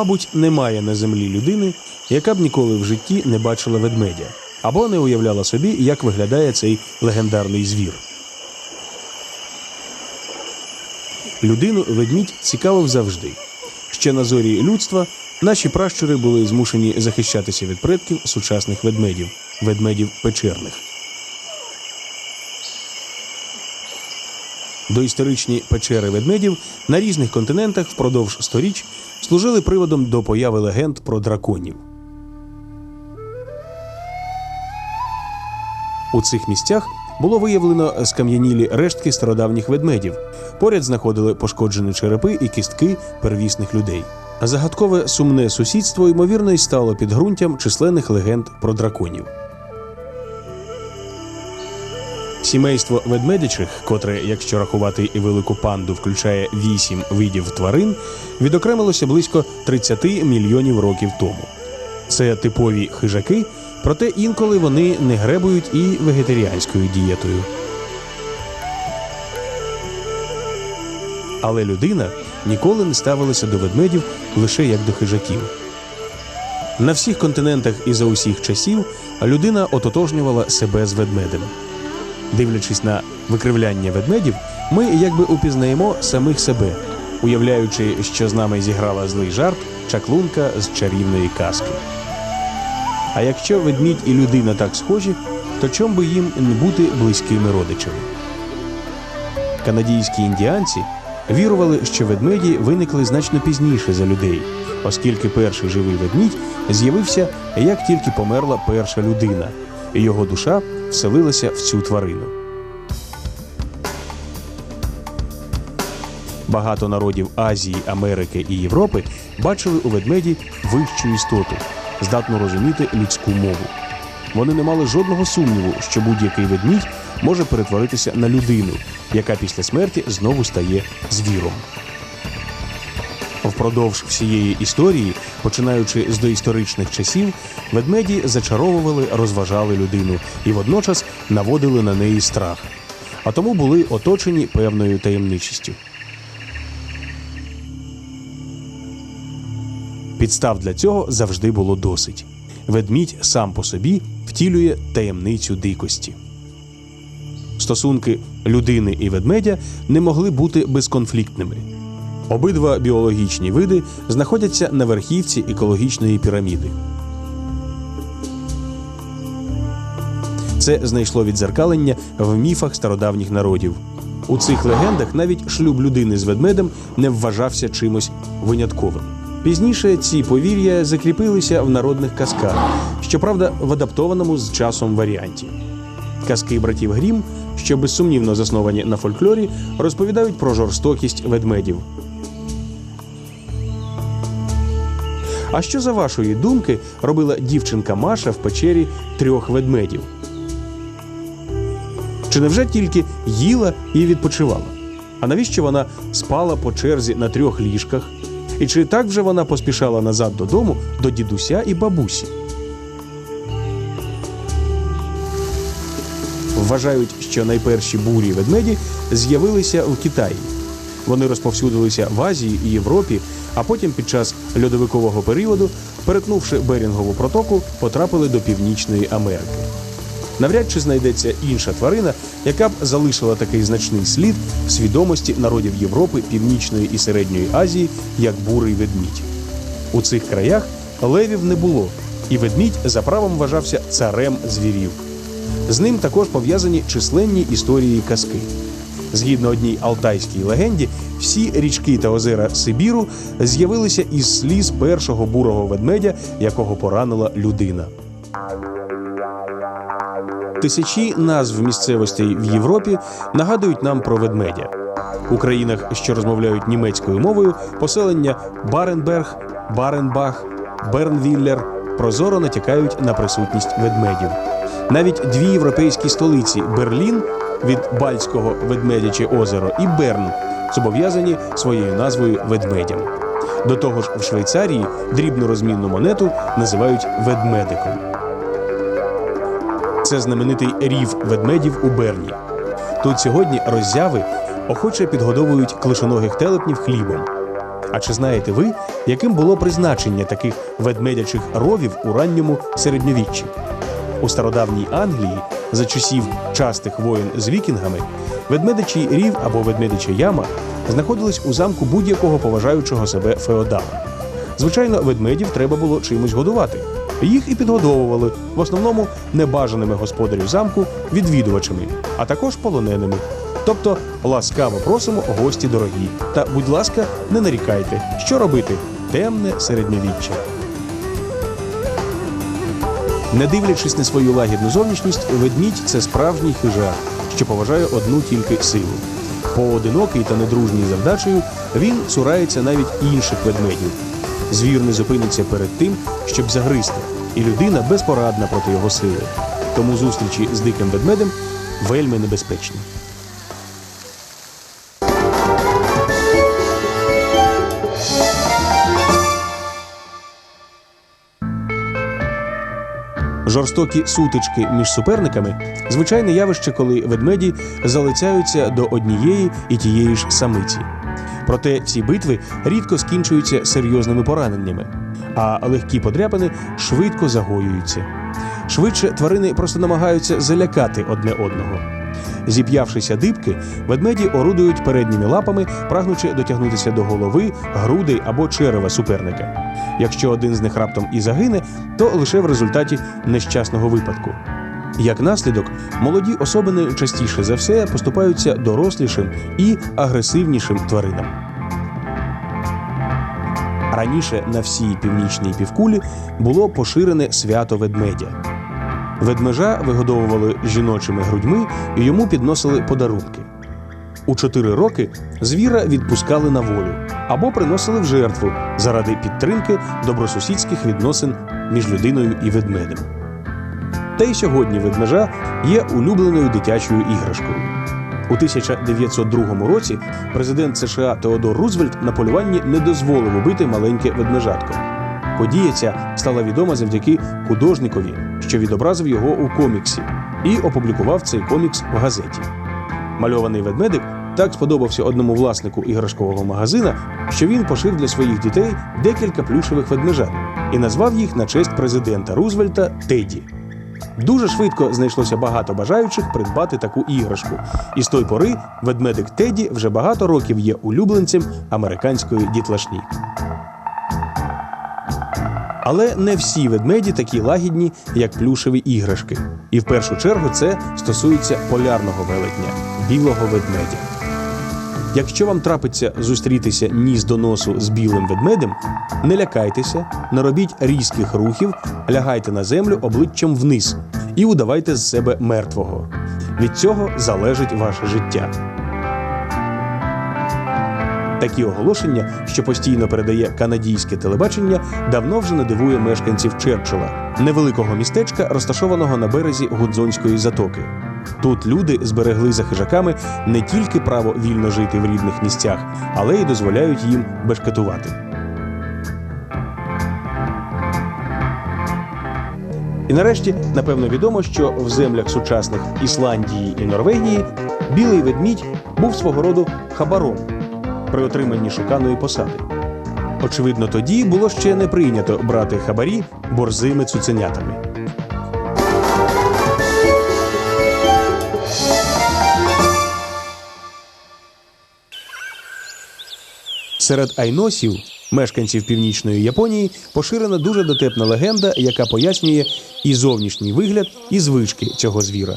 Мабуть, немає на землі людини, яка б ніколи в житті не бачила ведмедя або не уявляла собі, як виглядає цей легендарний звір. Людину ведмідь цікавив завжди. Ще на зорі людства наші пращури були змушені захищатися від предків сучасних ведмедів, ведмедів печерних. Доісторичні печери ведмедів на різних континентах впродовж сторіч служили приводом до появи легенд про драконів. У цих місцях було виявлено скам'янілі рештки стародавніх ведмедів. Поряд знаходили пошкоджені черепи і кістки первісних людей. Загадкове сумне сусідство ймовірно й стало підґрунтям численних легенд про драконів. Сімейство ведмедячих, котре, якщо рахувати і велику панду, включає вісім видів тварин, відокремилося близько 30 мільйонів років тому. Це типові хижаки, проте інколи вони не гребують і вегетаріанською дієтою. Але людина ніколи не ставилася до ведмедів лише як до хижаків. На всіх континентах і за усіх часів людина ототожнювала себе з ведмедем. Дивлячись на викривляння ведмедів, ми якби упізнаємо самих себе, уявляючи, що з нами зіграла злий жарт чаклунка з чарівної казки. А якщо ведмідь і людина так схожі, то чом би їм не бути близькими родичами? Канадійські індіанці вірували, що ведмеді виникли значно пізніше за людей, оскільки перший живий ведмідь з'явився як тільки померла перша людина, і його душа вселилася в цю тварину. Багато народів Азії, Америки і Європи бачили у ведмеді вищу істоту, здатну розуміти людську мову. Вони не мали жодного сумніву, що будь-який ведмідь може перетворитися на людину, яка після смерті знову стає звіром. Впродовж всієї історії, починаючи з доісторичних часів, ведмеді зачаровували, розважали людину і водночас наводили на неї страх, а тому були оточені певною таємничістю. Підстав для цього завжди було досить. Ведмідь сам по собі втілює таємницю дикості. Стосунки людини і ведмедя не могли бути безконфліктними. Обидва біологічні види знаходяться на верхівці екологічної піраміди. Це знайшло відзеркалення в міфах стародавніх народів. У цих легендах навіть шлюб людини з ведмедем не вважався чимось винятковим. Пізніше ці повір'я закріпилися в народних казках, щоправда, в адаптованому з часом варіанті. Казки братів Грім, що безсумнівно засновані на фольклорі, розповідають про жорстокість ведмедів. А що за вашої думки робила дівчинка Маша в печері трьох ведмедів? Чи невже тільки їла і відпочивала? А навіщо вона спала по черзі на трьох ліжках? І чи так вже вона поспішала назад додому до дідуся і бабусі? Вважають, що найперші бурі ведмеді з'явилися в Китаї. Вони розповсюдилися в Азії і Європі, а потім під час льодовикового періоду, перетнувши Берінгову протоку, потрапили до Північної Америки. Навряд чи знайдеться інша тварина, яка б залишила такий значний слід в свідомості народів Європи, Північної і Середньої Азії, як бурий ведмідь. У цих краях левів не було, і ведмідь за правом вважався царем звірів. З ним також пов'язані численні історії казки. Згідно одній алтайській легенді, всі річки та озера Сибіру з'явилися із сліз першого бурого ведмедя, якого поранила людина. Тисячі назв місцевостей в Європі нагадують нам про ведмедя. У країнах, що розмовляють німецькою мовою, поселення Баренберг, Баренбах, Бернвіллер прозоро натякають на присутність ведмедів. Навіть дві європейські столиці Берлін від Бальського ведмедяче озеро і Берн зобов'язані своєю назвою ведмедям. До того ж, в Швейцарії дрібну розмінну монету називають ведмедиком. Це знаменитий рів ведмедів у Берні. Тут сьогодні роззяви охоче підгодовують клишоногих телепнів хлібом. А чи знаєте ви, яким було призначення таких ведмедячих ровів у ранньому середньовіччі? У стародавній Англії за часів частих воєн з вікінгами ведмедичий рів або ведмедича яма знаходились у замку будь-якого поважаючого себе феодала. Звичайно, ведмедів треба було чимось годувати. Їх і підгодовували в основному небажаними господарів замку відвідувачами, а також полоненими. Тобто ласкаво просимо гості дорогі. Та, будь ласка, не нарікайте, що робити темне середньовіччя. Не дивлячись на свою лагідну зовнішність, ведмідь це справжній хижак, що поважає одну тільки силу. Поодинокий та недружній завдачею він цурається навіть інших ведмедів. Звір не зупиниться перед тим, щоб загризти, і людина безпорадна проти його сили. Тому зустрічі з диким ведмедем вельми небезпечні. Жорстокі сутички між суперниками звичайне явище, коли ведмеді залицяються до однієї і тієї ж самиці. Проте ці битви рідко скінчуються серйозними пораненнями, а легкі подряпини швидко загоюються. Швидше тварини просто намагаються залякати одне одного. Зіп'явшися дибки, ведмеді орудують передніми лапами, прагнучи дотягнутися до голови, грудей або черева суперника. Якщо один з них раптом і загине, то лише в результаті нещасного випадку. Як наслідок, молоді особини частіше за все поступаються дорослішим і агресивнішим тваринам. Раніше на всій північній півкулі було поширене свято ведмедя. Ведмежа вигодовували жіночими грудьми і йому підносили подарунки. У чотири роки звіра відпускали на волю або приносили в жертву заради підтримки добросусідських відносин між людиною і ведмедем. Та й сьогодні ведмежа є улюбленою дитячою іграшкою. У 1902 році президент США Теодор Рузвельт на полюванні не дозволив убити маленьке ведмежатко. Подія ця стала відома завдяки художникові, що відобразив його у коміксі, і опублікував цей комікс в газеті. Мальований ведмедик так сподобався одному власнику іграшкового магазина, що він пошив для своїх дітей декілька плюшевих ведмежат і назвав їх на честь президента Рузвельта Теді. Дуже швидко знайшлося багато бажаючих придбати таку іграшку, і з той пори ведмедик Теді вже багато років є улюбленцем американської дітлашні. Але не всі ведмеді такі лагідні, як плюшеві іграшки. І в першу чергу це стосується полярного велетня білого ведмедя. Якщо вам трапиться зустрітися ніс до носу з білим ведмедем, не лякайтеся, не робіть різких рухів, лягайте на землю обличчям вниз і удавайте з себе мертвого. Від цього залежить ваше життя. Такі оголошення, що постійно передає канадійське телебачення, давно вже не дивує мешканців Черчилла, невеликого містечка, розташованого на березі Гудзонської затоки. Тут люди зберегли за хижаками не тільки право вільно жити в рідних місцях, але й дозволяють їм бешкетувати. І нарешті, напевно, відомо, що в землях сучасних Ісландії і Норвегії білий ведмідь був свого роду хабаром при отриманні шуканої посади. Очевидно, тоді було ще не прийнято брати хабарі борзими цуценятами. Серед айносів, мешканців північної Японії, поширена дуже дотепна легенда, яка пояснює і зовнішній вигляд, і звички цього звіра.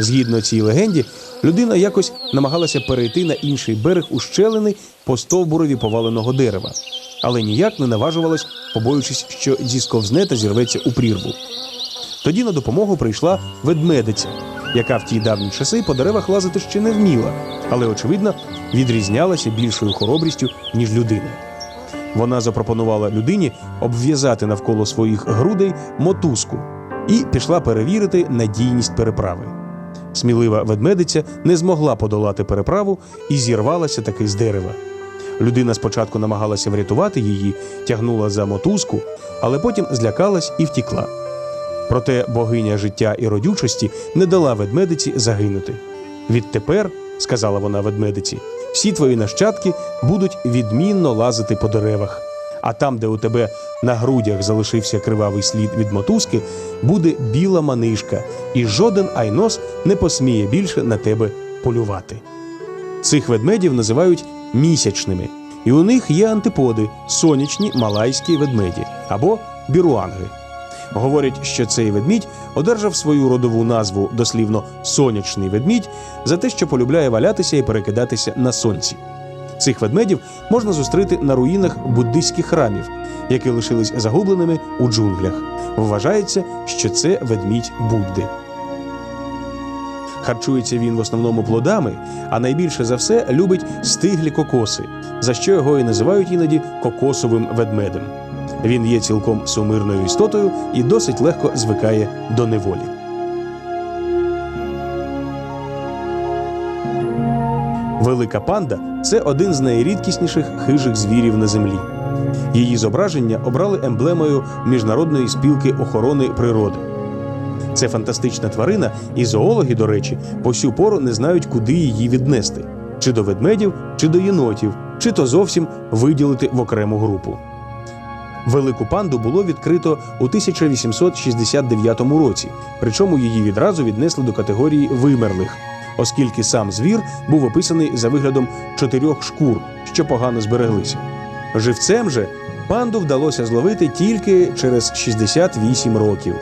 Згідно цій легенді, людина якось намагалася перейти на інший берег ущелини по стовбурові поваленого дерева, але ніяк не наважувалась, побоюючись, що зісковзне та зірветься у прірву. Тоді на допомогу прийшла ведмедиця, яка в ті давні часи по деревах лазити ще не вміла, але, очевидно, відрізнялася більшою хоробрістю, ніж людина. Вона запропонувала людині обв'язати навколо своїх грудей мотузку і пішла перевірити надійність переправи. Смілива ведмедиця не змогла подолати переправу і зірвалася таки з дерева. Людина спочатку намагалася врятувати її, тягнула за мотузку, але потім злякалась і втікла. Проте богиня життя і родючості не дала ведмедиці загинути. Відтепер, сказала вона ведмедиці, всі твої нащадки будуть відмінно лазити по деревах. А там, де у тебе на грудях залишився кривавий слід від мотузки, буде біла манишка, і жоден айнос не посміє більше на тебе полювати. Цих ведмедів називають місячними, і у них є антиподи сонячні малайські ведмеді або біруанги. Говорять, що цей ведмідь одержав свою родову назву дослівно сонячний ведмідь за те, що полюбляє валятися і перекидатися на сонці. Цих ведмедів можна зустріти на руїнах буддийських храмів, які лишились загубленими у джунглях. Вважається, що це ведмідь Будди. Харчується він в основному плодами, а найбільше за все любить стиглі кокоси, за що його і називають іноді кокосовим ведмедем. Він є цілком сумирною істотою і досить легко звикає до неволі. Велика панда це один з найрідкісніших хижих звірів на землі. Її зображення обрали емблемою Міжнародної спілки охорони природи. Це фантастична тварина, і зоологи, до речі, по сю пору не знають, куди її віднести: чи до ведмедів, чи до єнотів, чи то зовсім виділити в окрему групу. Велику панду було відкрито у 1869 році, причому її відразу віднесли до категорії вимерлих, оскільки сам звір був описаний за виглядом чотирьох шкур, що погано збереглися. Живцем же панду вдалося зловити тільки через 68 років.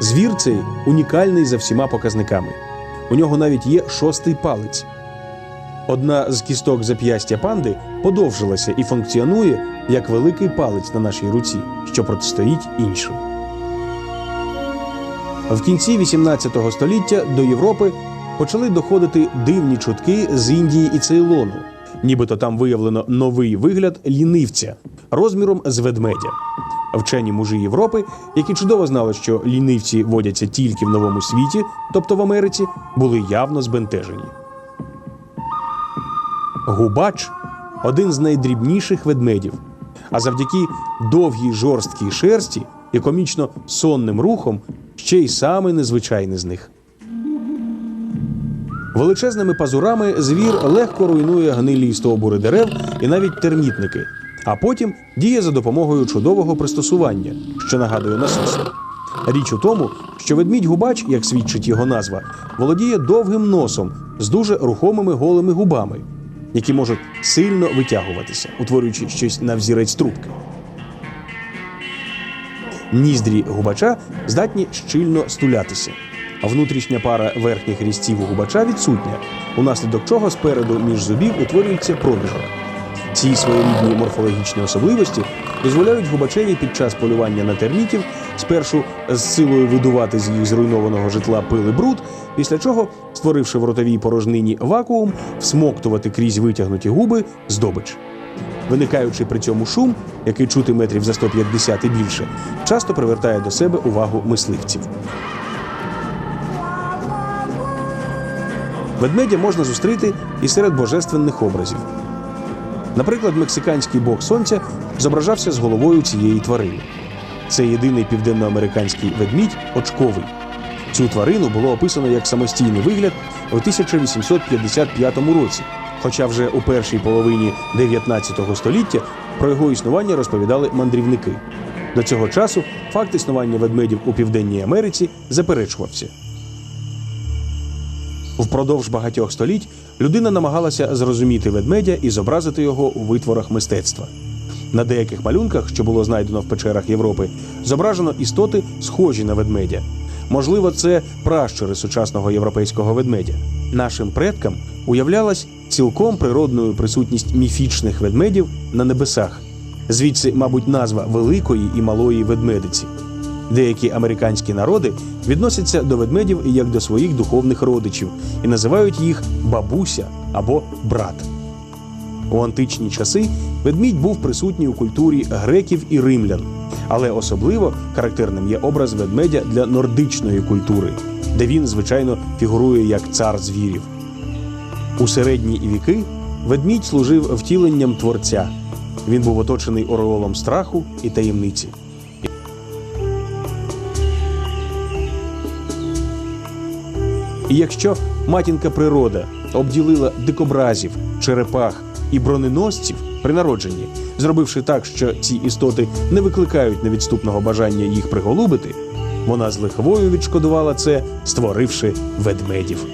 Звір цей унікальний за всіма показниками. У нього навіть є шостий палець. Одна з кісток зап'ястя панди подовжилася і функціонує як великий палець на нашій руці, що протистоїть іншим. В кінці 18 століття до Європи почали доходити дивні чутки з Індії і Цейлону, нібито там виявлено новий вигляд лінивця розміром з ведмедя. Вчені мужі Європи, які чудово знали, що лінивці водяться тільки в новому світі, тобто в Америці, були явно збентежені. Губач один з найдрібніших ведмедів. А завдяки довгій жорсткій шерсті і комічно сонним рухом ще й самий незвичайний з них. Величезними пазурами звір легко руйнує гнилі стовбури дерев і навіть термітники, а потім діє за допомогою чудового пристосування, що нагадує насос. Річ у тому, що ведмідь-губач, як свідчить його назва, володіє довгим носом з дуже рухомими голими губами, які можуть сильно витягуватися, утворюючи щось на взірець трубки. Ніздрі губача здатні щільно стулятися, внутрішня пара верхніх різців у губача відсутня, унаслідок чого спереду між зубів утворюється проміжок. Ці своєрідні морфологічні особливості дозволяють губачеві під час полювання на термітів спершу з силою видувати з їх зруйнованого житла пили бруд, після чого, створивши в ротовій порожнині вакуум, всмоктувати крізь витягнуті губи здобич. Виникаючи при цьому шум, який чути метрів за 150 і більше, часто привертає до себе увагу мисливців. Ведмедя можна зустріти і серед божественних образів. Наприклад, мексиканський бог сонця зображався з головою цієї тварини. Це єдиний південноамериканський ведмідь очковий. Цю тварину було описано як самостійний вигляд у 1855 році. Хоча вже у першій половині 19 століття про його існування розповідали мандрівники. До цього часу факт існування ведмедів у Південній Америці заперечувався. Впродовж багатьох століть людина намагалася зрозуміти ведмедя і зобразити його у витворах мистецтва. На деяких малюнках, що було знайдено в печерах Європи, зображено істоти, схожі на ведмедя. Можливо, це пращури сучасного європейського ведмедя. Нашим предкам уявлялась цілком природною присутність міфічних ведмедів на небесах. Звідси, мабуть, назва великої і малої ведмедиці. Деякі американські народи відносяться до ведмедів як до своїх духовних родичів і називають їх бабуся або брат. У античні часи ведмідь був присутній у культурі греків і римлян, але особливо характерним є образ ведмедя для нордичної культури, де він, звичайно, фігурує як цар звірів. У середні віки ведмідь служив втіленням творця. Він був оточений ореолом страху і таємниці. І якщо матінка природа обділила дикобразів, черепах і броненосців при народженні, зробивши так, що ці істоти не викликають невідступного бажання їх приголубити, вона з лихвою відшкодувала це, створивши ведмедів.